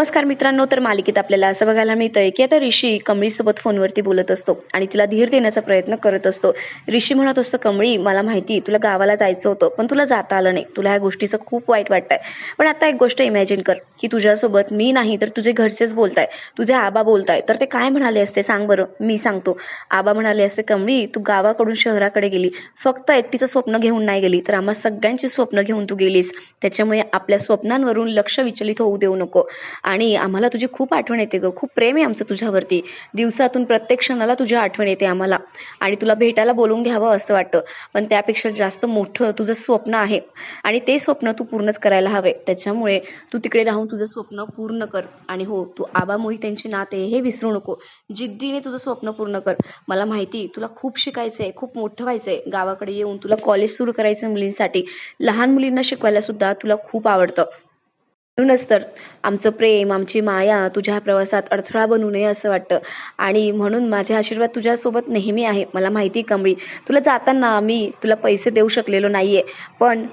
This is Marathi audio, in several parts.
नमस्कार मित्रांनो तर मालिकेत आपल्याला असं बघायला मिळतंय की आता ऋषी कमळीसोबत फोनवरती बोलत असतो आणि तिला धीर देण्याचा प्रयत्न करत असतो. ऋषी म्हणत असतो कमळी मला माहिती तुला गावाला जायचं होतं पण तुला जाता आलं नाही. तुला ह्या गोष्टीचं खूप वाईट वाटतंय. पण आता एक गोष्ट इमॅजिन कर की तुझ्यासोबत मी नाही तर तुझे घरचेच बोलताय. तुझे आबा बोलताय. तर ते काय म्हणाले असते सांग बरं मी सांगतो. आबा म्हणाले असते कमळी तू गावाकडून शहराकडे गेली. फक्त एकटीचं स्वप्न घेऊन नाही गेली तर आम्हा सगळ्यांची स्वप्न घेऊन तू गेलीस. त्याच्यामुळे आपल्या स्वप्नांवरून लक्ष विचलित होऊ देऊ नको. आणि आम्हाला तुझी खूप आठवण येते गं. खूप प्रेम आहे आमचं तुझ्यावरती. दिवसातून प्रत्येक क्षणाला तुझी आठवण येते आम्हाला. आणि तुला भेटायला बोलवून घ्यावं असं वाटतं. पण त्यापेक्षा जास्त मोठं तुझं स्वप्न आहे. आणि ते स्वप्न तू पूर्णच करायला हवे. त्याच्यामुळे तू तिकडे राहून तुझं स्वप्न पूर्ण कर. आणि हो तू आबा मोहित्यांची नाते हे विसरू नको. जिद्दीने तुझं स्वप्न पूर्ण कर. मला माहिती तुला खूप शिकायचं आहे खूप मोठं व्हायचं आहे गावाकडे येऊन तुला कॉलेज सुरू करायचं मुलींसाठी. लहान मुलींना शिकवायला सुद्धा तुला खूप आवडतं. म्हणूनच तर आमचं प्रेम आमची माया तुझ्या प्रवासात अडथळा बनू नये असं वाटतं. आणि म्हणून माझे आशीर्वाद तुझ्यासोबत नेहमी आहे. मला माहिती कमळी तुला जाताना मी तुला पैसे देऊ शकलेलो नाहीये. पण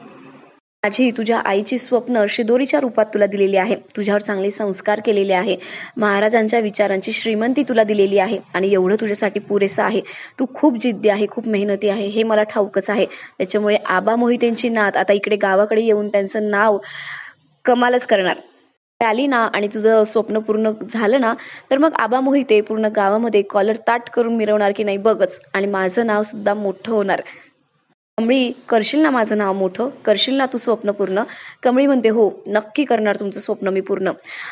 माझी तुझ्या आईची स्वप्न शिदोरीच्या रूपात तुला दिलेली आहे. तुझ्यावर चांगले संस्कार केलेले आहे. महाराजांच्या विचारांची श्रीमंती तुला दिलेली आहे. आणि एवढं तुझ्यासाठी पुरेसं आहे. तू खूप जिद्दी आहे खूप मेहनती आहे. हे मला ठाऊकच आहे. त्याच्यामुळे आबा मोहितेंची नात आता इकडे गावाकडे येऊन त्यांचं नाव कमालच करणार. आली ना आणि तुझं स्वप्न पूर्ण झालं ना तर मग आबा मोहिते पूर्ण गावामध्ये कॉलर ताट करून मिरवणार की नाही बघच. आणि माझं नाव सुद्धा मोठं होणार. कमळी करशील ना माझं नाव मोठं? करशील ना तू स्वप्न पूर्ण? कमळी म्हणते हो नक्की करणार तुमचं स्वप्न मी पूर्ण.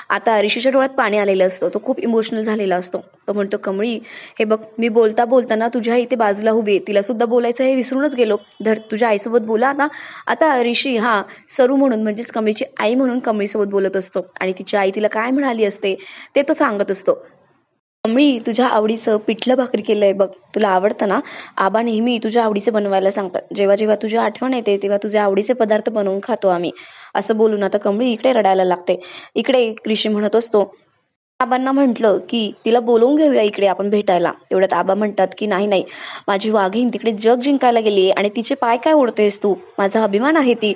आता ऋषीच्या डोळ्यात पाणी आलेलं असतं. तो खूप इमोशनल झालेला असतो. तो म्हणतो कमळी हे बघ मी बोलता बोलताना तुझ्या इथे बाजूला उभी आहे. तिला सुद्धा बोलायचं हे विसरूनच गेलो. धर तुझ्या आईसोबत बोला आता. आता ऋषी हा सरू म्हणून म्हणजेच कमळीची आई म्हणून कमळीसोबत बोलत असतो. आणि तिची आई तिला काय म्हणाली असते ते तो सांगत असतो. मी तुझ्या आवडीचं पिठलं भाकरी केलंय बघ. तुला आवडतं ना? आबा नेहमी तुझ्या आवडीचे बनवायला सांगतात. जेव्हा जेव्हा तुझी आठवण येते तेव्हा तुझे आवडीचे पदार्थ बनवून खातो आम्ही. असं बोलून आता कमळी इकडे रडायला लागते. इकडे ऋषी म्हणत असतो आबांना म्हटलं की तिला बोलवून घेऊया इकडे आपण भेटायला. तेवढ्यात आबा म्हणतात की नाही नाही. माझी वाघीण तिकडे जग जिंकायला गेली आणि तिचे पाय काय ओढतेस तू? माझा अभिमान आहे ती.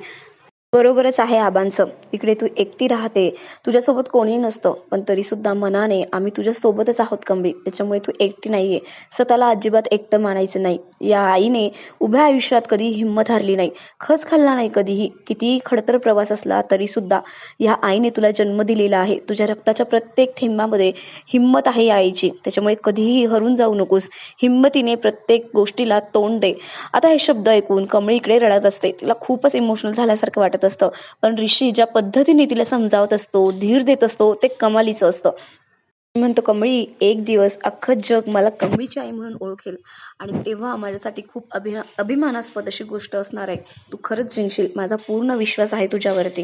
बरोबरच आहे आबांचं. इकडे तू एकटी राहते. तुझ्यासोबत कोणी नसतं. पण तरी सुद्धा मनाने आम्ही तुझ्या सोबतच आहोत कंबी. त्याच्यामुळे तू एकटी नाहीये. स्वतःला अजिबात एकटं मानायचं नाही. या आईने उभ्या आयुष्यात कधी हिंमत हारली नाही. खच खाल्ला नाही कधीही. कितीही खडतर प्रवास असला तरी सुद्धा या आईने तुला जन्म दिलेला आहे. तुझ्या रक्ताच्या प्रत्येक थेंबामध्ये हिंमत आहे या आईची. त्याच्यामुळे कधीही हरून जाऊ नकोस. हिंमतीने प्रत्येक गोष्टीला तोंड दे. आता हे शब्द ऐकून कमळी इकडे रडत असते. तिला खूपच इमोशनल झाल्यासारखं वाटत असतं. पण ऋषी ज्या पद्धतीने तिला समजावत असतो धीर देत असतो ते कमालीचं असतं. म्हणतो कमळी एक दिवस अख्खं जग मला कमळीची आई म्हणून ओळखेल. आणि तेव्हा माझ्यासाठी खूप अभिना अभिमानास्पद अशी गोष्ट असणार आहे. तू खरंच जिंकशील. माझा पूर्ण विश्वास आहे तुझ्यावरती.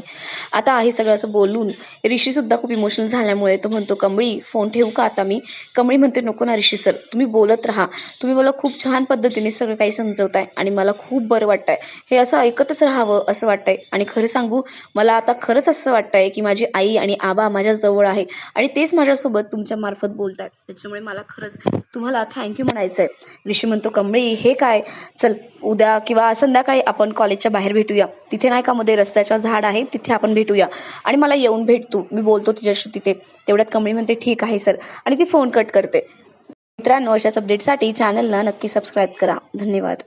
आता हे सगळं असं बोलून ऋषी सुद्धा खूप इमोशनल झाल्यामुळे तो म्हणतो कमळी फोन ठेवू का आता मी? कमळी म्हणते नको ना ऋषी सर तुम्ही बोलत राहा. तुम्ही मला खूप छान पद्धतीने सगळं काही समजवताय आणि मला खूप बरं वाटतंय. हे असं ऐकतच राहावं असं वाटतंय. आणि खरं सांगू मला आता खरंच असं वाटतंय की माझी आई आणि आबा माझ्या जवळ आहे आणि तेच माझ्यासोबत तुमच्या मार्फत बोलतायत. त्याच्यामुळे मला खरंच तुम्हाला थँक्यू म्हणायचं आहे ऋषी म्हणतो कमळी हे काय? चल उद्या किंवा संध्याकाळी आपण कॉलेजच्या बाहेर भेटूया. तिथे नाही का मध्ये रस्त्याच्या झाड आहे तिथे आपण भेटूया. आणि मला येऊन भेट तू. मी बोलतो तुझ्याशी तिथे. तेवढ्यात कमळी म्हणते ठीक आहे सर. आणि ती फोन कट करते. मित्रांनो अशाच अपडेटसाठी चॅनलला नक्की सबस्क्राईब करा. धन्यवाद.